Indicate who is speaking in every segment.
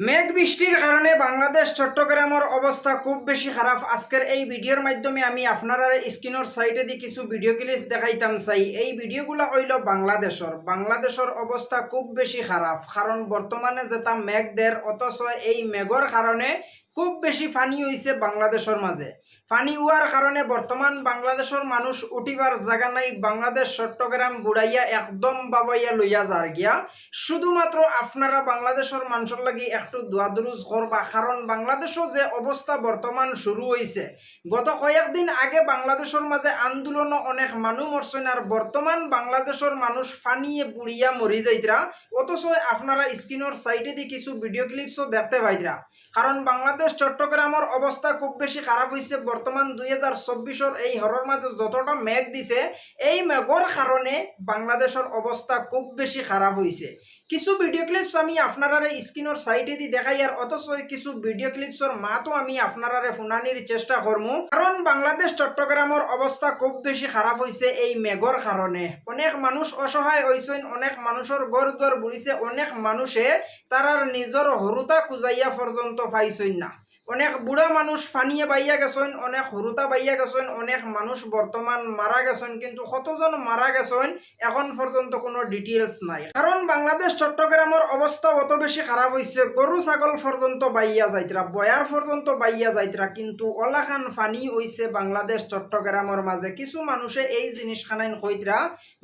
Speaker 1: মেঘ বৃষ্টির কারণে বাংলাদেশ চট্টগ্রামের অবস্থা খুব বেশি খারাপ। আজকের এই ভিডিওর মাধ্যমে আমি আপনারা স্ক্রিনের সাইডে দিয়ে কিছু ভিডিও ক্লিপ দেখাইতাম চাই। এই ভিডিওগুলো হইল বাংলাদেশের। বাংলাদেশের অবস্থা খুব বেশি খারাপ। কারণ বর্তমানে যেটা মেঘ দের, অথচ এই মেঘর কারণে খুব বেশি ফানি হয়েছে বাংলাদেশের মাঝে। ফানি হওয়ার কারণে বর্তমান বাংলাদেশের মানুষ উঠিবার জায়গা নাই, বাংলাদেশ, চট্টগ্রাম বুড়াইয়া একদম বাবাইয়া লইয়া যার গিয়া। শুধুমাত্র আপনারা বাংলাদেশের মানুষের লাগি একটু দোয়াদুরুজ করবা, কারণ বাংলাদেশও যে অবস্থা বর্তমান শুরু হয়েছে গত কয়েকদিন আগে বাংলাদেশের মাঝে আন্দোলন অনেক মানুষ মরছেন আর বর্তমান বাংলাদেশের মানুষ ফানিয়ে বুড়িয়া মরি যাইতরা। অথচ আপনারা স্ক্রিনের সাইডে দিয়ে কিছু ভিডিও ক্লিপসও দেখতে পাইতরা। কারণ বাংলাদেশ চট্টগ্রামের অবস্থা খুব বেশি খারাপ হয়েছে বর্তমান দুই হাজার চব্বিশের এই হরর মাঝে যতটা মেঘ দিছে, এই মেঘর কারণে বাংলাদেশের অবস্থা খুব বেশি খারাপ হয়েছে কিছু ভিডিও ক্লিপস আমি আপনারা স্ক্রিনের সাইটে দিয়ে দেখাই আর অথচ কিছু ভিডিও ক্লিপসের মাতো আমি আপনারা শুনানির চেষ্টা করব কারণ বাংলাদেশ চট্টগ্রামের অবস্থা খুব বেশি খারাপ হয়েছে এই মেঘর কারণে অনেক মানুষ অসহায় হয়েছেন অনেক মানুষের গড় দুয়ার বুড়িছে অনেক মানুষে তারার নিজের হরুতা কুজাইয়া পর্যন্ত পাইছেন না। অনেক বুড়া মানুষ ফানিয়ে বাইয়া গেছেন অনেক হরুতা বাইয়া গেছেন অনেক মানুষ বর্তমান মারা গেছেন কিন্তু কতজন মারা গেছেন এখন পর্যন্ত কোনো ডিটেলস নাই। কারণ বাংলাদেশ চট্টগ্রামের অবস্থা অত বেশি খারাপ হয়েছে গরু ছাগল পর্যন্ত বাইয়া যাইতরা বয়ার পর্যন্ত বাইয়া যাইতরা কিন্তু অলাখান ফানি হইছে বাংলাদেশ চট্টগ্রামের মাঝে কিছু মানুষে এই জিনিস খানাইন কইতরা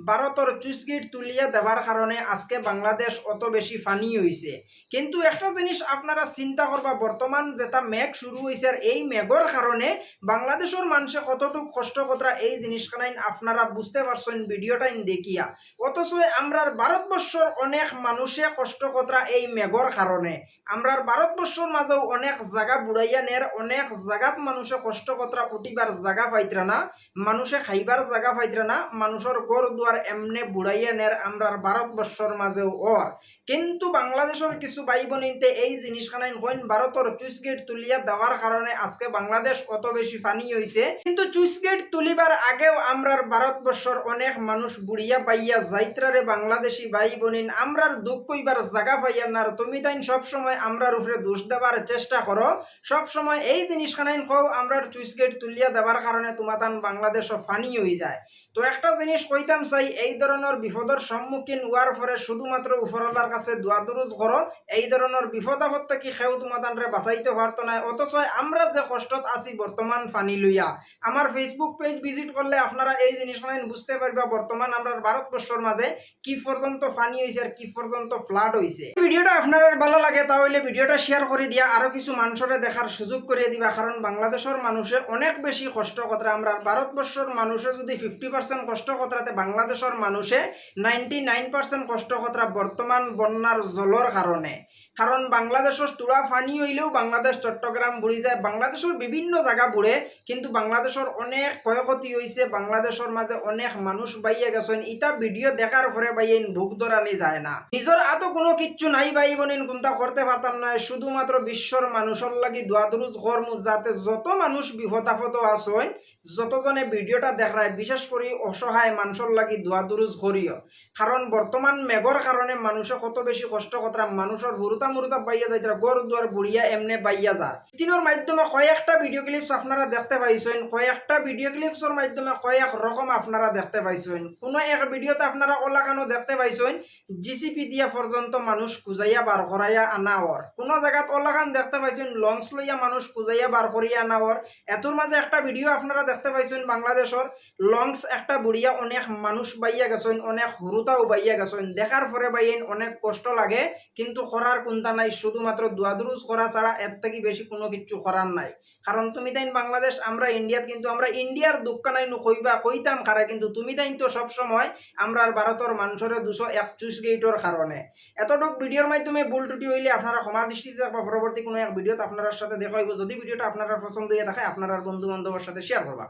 Speaker 1: ভারতের চুইসগেট তুলিয়া দেওয়ার কারণে আজকে বাংলাদেশ অত বেশি ফানি হইছে কিন্তু একটা জিনিস আপনারা চিন্তা করবা বর্তমান যেটা মেঘ শুরু হয়েছে আর এই মেঘর কারণে বাংলাদেশের মানুষে কতটুকু কষ্ট কতটা এই জিনিসখানাইন আপনারা বুঝতে পারছেন ভিডিওটাইন দেখিয়া। অথচ আমরার ভারতবর্ষর অনেক মানুষে কষ্ট কতরা এই মেঘর কারণে আমরার ভারতবর্ষর মাঝেও অনেক জায়গা বুড়াইয়া নের অনেক জায়গাত মানুষে কষ্ট কতরা উঠিবার জায়গা পাইতরা না মানুষে খাইবার জায়গা পাইতরা না মানুষের গড় দুয়ার এমনে বুড়াইয়া নের আমরার ভারতবর্ষর মাঝেও ওর কিন্তু বাংলাদেশের কিছু ভাই বোনিতে এই জিনিসখানাইন কইন ভারতের চুইস গেট তুলিয়া দেওয়ার কারণে আজকে বাংলাদেশ অত বেশি ফানি হয়েছে কিন্তু চুইস গেট তুলিবার আগেও আমরার ভারতবর্ষর অনেক মানুষ বুড়িয়া পাইয়া যাইত্রারে বাংলাদেশি ভাই বোনিন আমরার দুঃখ কইবার জায়গা পাইয়া না তুমি তাইন সবসময় আমরার উপরে দোষ দেওয়ার চেষ্টা করো। সব সময় এই জিনিসখানাইন কও আমরার চুইস গেট তুলিয়া দেওয়ার কারণে তোমাতান বাংলাদেশও ফানি হয়ে যায়। তো একটা জিনিস কইতাম চাই, এই ধরনের বিপদের সম্মুখীন হওয়ার পরে শুধুমাত্র উপরওয়ালার কাছে দোয়াদুরুজ করো। এই ধরনের বিপদ আপদ থেকে সেও তোমাদানরে বাঁচাইতে পারতো না। অথচ আমরা যে কষ্টত আছি বর্তমান ফানি লইয়া। আমার ফেসবুক পেজ ভিজিট করলে আপনারা এই জিনিসগুলো বুঝতে পারবা বর্তমান আমরা ভারতবর্ষের মাঝে কি পর্যন্ত ফানি হয়েছে আর কি পর্যন্ত ফ্লাড হয়েছে ভিডিওটা আপনার ভালো লাগে তাহলে ভিডিওটা শেয়ার করে দিয়া, আরও কিছু মানুষরে দেখার সুযোগ করে দিবা, কারণ বাংলাদেশের মানুষে অনেক বেশি কষ্ট কথা আমরা ভারতবর্ষের মানুষে যদি ফিফটি পার্সেন্ট কষ্ট কথাতে বাংলাদেশের মানুষে নাইনটি নাইন পার্সেন্ট কষ্ট কথা বর্তমান বন্যার জলর কারণে। কারণ বাংলাদেশের তুলা ফানি হইলেও বাংলাদেশ, চট্টগ্রাম, বুড়ি যায়। বাংলাদেশের বিভিন্ন জায়গা বুড়ে কিন্তু বাংলাদেশের অনেক ক্ষয়ক্ষতি হয়েছে বাংলাদেশের মাঝে অনেক মানুষ বাইয়ে গেছেন। ইটা ভিডিও দেখার পরে বাইন ভুক ধরানি যায় না। নিজের আতো কোনো কিচ্ছু নাই বাই বোনিন, কোনটা করতে পারতাম না। শুধুমাত্র বিশ্বর মানুষের লাগি দোয়াদুরুজ কর্ম, যাতে যত মানুষ বিপদাপদ আসেন যতজনে ভিডিওটা দেখায়, বিশেষ করে অসহায় মানুষের লাগি দোয়াদুরুজ করিও। কারণ বর্তমান মেঘর কারণে মানুষে কত বেশি কষ্ট কতরা মানুষের হুরুতা মুরুতা বাইয়া যাইতরা গড় দুয়ার বুড়িয়া এমনে বাইয়া যার স্ক্রিনের মাধ্যমে কয়েকটা ভিডিও ক্লিপস আপনারা দেখতে পাইছেন। কয়েকটা ভিডিও ক্লিপসের মাধ্যমে কয়েক রকম আপনারা দেখতে পাইছেন। কোনো এক ভিডিওতে আপনারা ওলাকানো দেখতে পাইছেন। জিসিপি দিয়া পর্যন্ত মানুষ কুজাইয়া বার করাইয়া আনা ওর কোনো জায়গাত ওলাকান দেখতে পাইছেন। লঞ্চ লইয়া মানুষ কুজাইয়া বার করিয়া আনা ওর এতর মাঝে একটা ভিডিও আপনারা দেখতে পাইছেন বাংলাদেশের লঞ্চ একটা বুড়িয়া অনেক মানুষ বাইয়া গেছেন, অনেক হুরুতাও বাইয়া গেছেন। দেখার পরে বাইন অনেক কষ্ট লাগে, কিন্তু করার কোনটা নাই, শুধুমাত্র দুয়াদুরুজ করা ছাড়া এর থেকে বেশি কোনো কিছু করার নাই। কারণ তুমি তাইন বাংলাদেশ, আমরা ইন্ডিয়াত কিন্তু আমরা ইন্ডিয়ার দুঃখ নাই কইবা, কইতাম খারা, কিন্তু তুমি তাইন তো সবসময় আমরা ভারতের মানুষের দুশো একচল্লিশ গেইটর কারণে এতটুক ভিডিওর মাধ্যমে ভুল টুটি হইলে আপনারা ক্ষমার দৃষ্টিতে থাকবা। পরবর্তী কোনো এক ভিডিওতে আপনার সাথে দেখা হইব। যদি ভিডিওটা আপনারা পছন্দ হয়ে থাকে, আপনার বন্ধু বান্ধবের সাথে শেয়ার করবা।